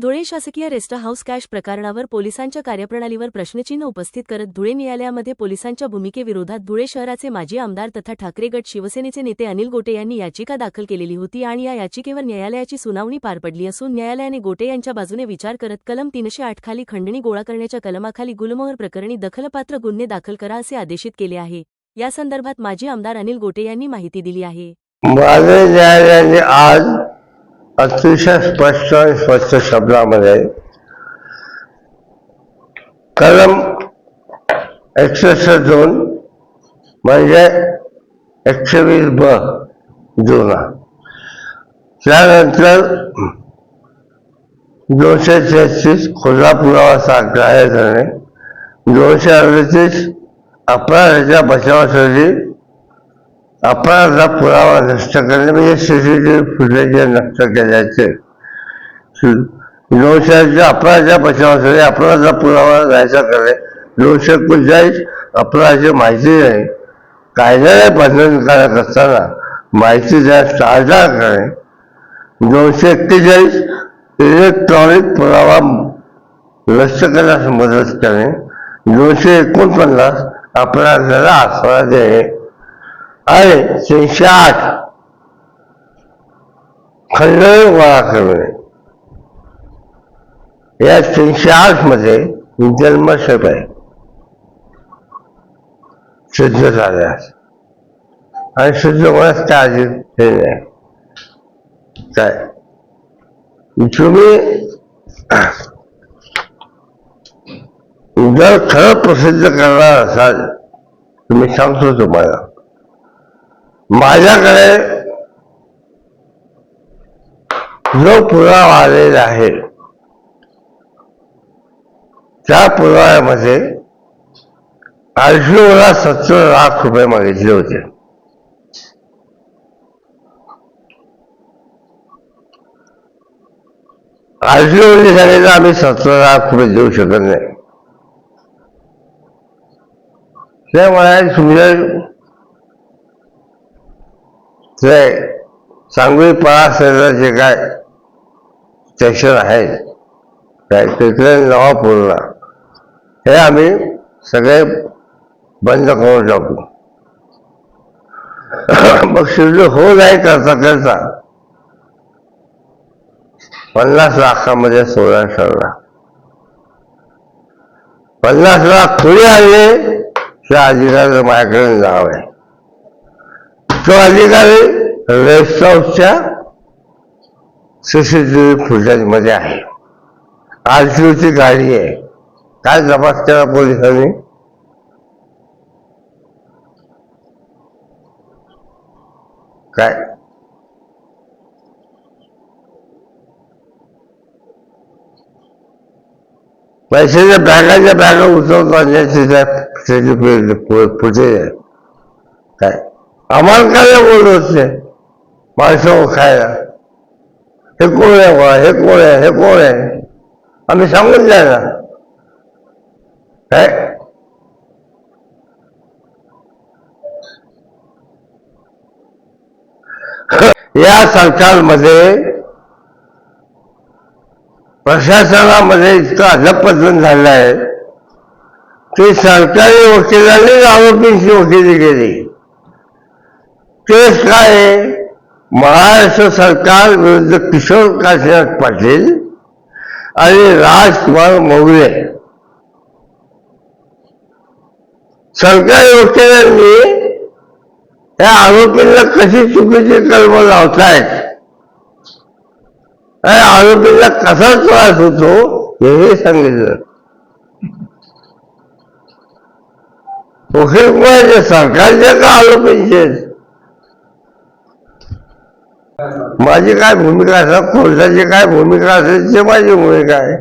धुळे शासकीय rest house cash प्रकरणावर पोलिसांच्या कार्यप्रणालीवर प्रश्नचिन्ह उपस्थित करत धुळे न्यायालयामध्ये पोलिसांच्या भूमिकेविरोधात धुळे शहराचे माजी आमदार तथा ठाकरे गट शिवसेनेचे नेते अनिल गोटे यांनी याचिका दाखल केलेली होती आणि या याचिकेवर न्यायालयाची सुनावणी पार पडली असून न्यायालयाने गोटे यांच्या बाजूने विचार करत कलम तीनशे आठ खाली खंडणी गोळा करण्याच्या कलमाखाली गुलमोहर प्रकरणी दखलपात्र गुन्हे दाखल करा असे आदेशित केले आहे. या संदर्भात माजी आमदार अनिल गोटे यांनी माहिती दिली आहे. आज अतिशय स्पष्ट आणि स्वच्छ शब्दामध्ये कलम एकसष्ट दोन म्हणजे एकशे वीस ब जुना त्यानंतर दोनशे छत्तीस खुला पुरावा साकार करणे दोनशे अडतीस अपराधाच्या बचावासाठी अपराधाचा पुरावा नष्ट करणे म्हणजे सीसीटीव्ही फुटेज नष्ट केल्याचे. दोनशेच्या अपराधाच्या बचावासाठी अपराधाचा पुरावा जायचा करणे. दोनशे एकोणचाळीस अपराधाची माहिती नाही कायद्याने बंधनकारक असताना माहिती द्या टाळटाळ करणे. दोनशे एक्केचाळीस इलेक्ट्रॉनिक पुरावा नष्ट करण्यास मदत करणे. दोनशे एकोणपन्नास अपराधाला आसरा देणे. आणि तीनशे आठ खंडन गोळा करणे या तीनशे आठमध्ये जन्मशप आहे सिद्ध झाल्यास आणि सिद्ध होण्यास त्या आधी हे नाही काय? तुम्ही जर खरं प्रसिद्ध करणार असाल तुम्ही सांगतो तुम्हाला. माझ्याकडे जो पुरावा आलेला आहे. त्या पुराव्यामध्ये आरटीओला सत्तर लाख रुपये मागितले होते. आरटीओने सांगितलं आम्ही सत्तर लाख रुपये देऊ शकत नाही. ते तुमच्या ते सांगवी पळा जे काय स्टेशन आहे काय तिथले नवापूरला हे आम्ही सगळे बंद करून टाकू. मग शिल्ड हो नाही करता करता पन्नास लाखामध्ये सोळा ठरला पन्नास लाख थोडी आले त्या अधिकाऱ्याचं माझ्याकडे नाव आहे. तो अधिकारी रेस्ट हाऊसच्या सीसीटीव्ही फुटेजमध्ये आहे. ओची गाडी आहे. काय तपास केला पोलिसांनी? काय? पैशाच्या बॅगाच्या बॅगा उचलून काढण्याची फुटेज आहे. काय? आम्हाला काय बोलत होते माणसं खायला हे कोण आहे बा हे कोण आहे हे कोण आहे आम्ही सांगून जायला काय या सरकारमध्ये प्रशासनामध्ये इतकं अधपतन झालं आहे की सरकारी वकिलांनी आरोपींची वकिली केली केस काय आहे? महाराष्ट्र सरकार विरुद्ध किशोर काशीनाथ पाटील आणि राजकुमार मोगले. सरकारी वकिलांनी या आरोपींना कशी चुकीची कलम लावतायत? आणि आरोपींना कसा त्रास होतो हेही सांगितलं. वकील कोणाचे? सरकारचे का आरोपींचे माझी काय भूमिका असणार कोर्टाची काय भूमिका असेल ते माझी भूमिका आहे.